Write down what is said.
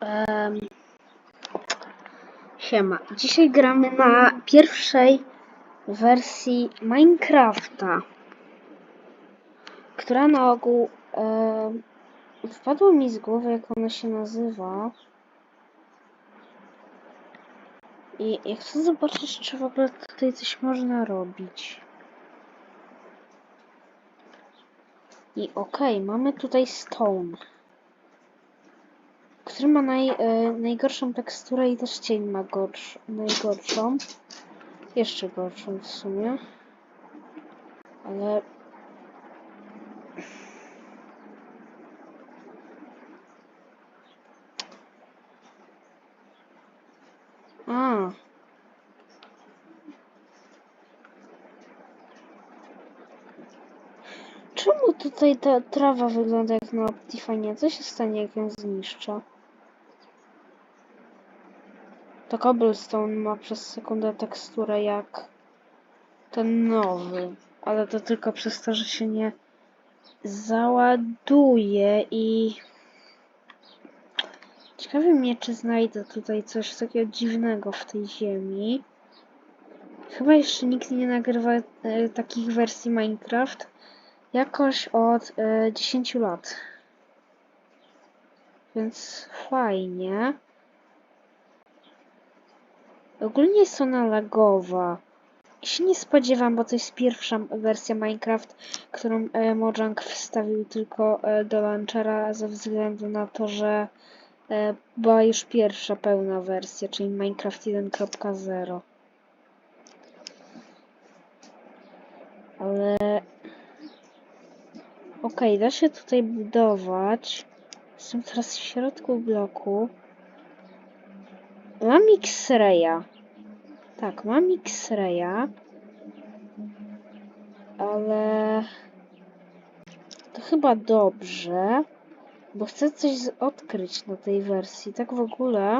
Em, siema. Dzisiaj gramy na pierwszej wersji Minecrafta, która na ogół em, wpadło mi z głowy, jak ona się nazywa. I ja chcę zobaczyć, czy w ogóle tutaj coś można robić. I okej, mamy tutaj stone który ma naj, e, najgorszą teksturę i też cień ma gorsz, najgorszą. Jeszcze gorszą w sumie. Ale... A. Czemu tutaj ta trawa wygląda jak na Optifine? Co się stanie, jak ją zniszczę? To cobblestone ma przez sekundę teksturę jak ten nowy, ale to tylko przez to, że się nie załaduje i ciekawi mnie, czy znajdę tutaj coś takiego dziwnego w tej ziemi. Chyba jeszcze nikt nie nagrywa e, takich wersji Minecraft jakoś od e, 10 lat. Więc fajnie. Ogólnie jest ona lagowa. Się nie spodziewam, bo to jest pierwsza wersja Minecraft, którą e, Mojang wstawił tylko e, do launchera ze względu na to, że e, była już pierwsza pełna wersja, czyli Minecraft 1.0. Ale... Okej, da się tutaj budować. Jestem teraz w środku bloku. Mam X-raya. Tak, mam X-raya. Ale... To chyba dobrze. Bo chcę coś odkryć na tej wersji. Tak w ogóle...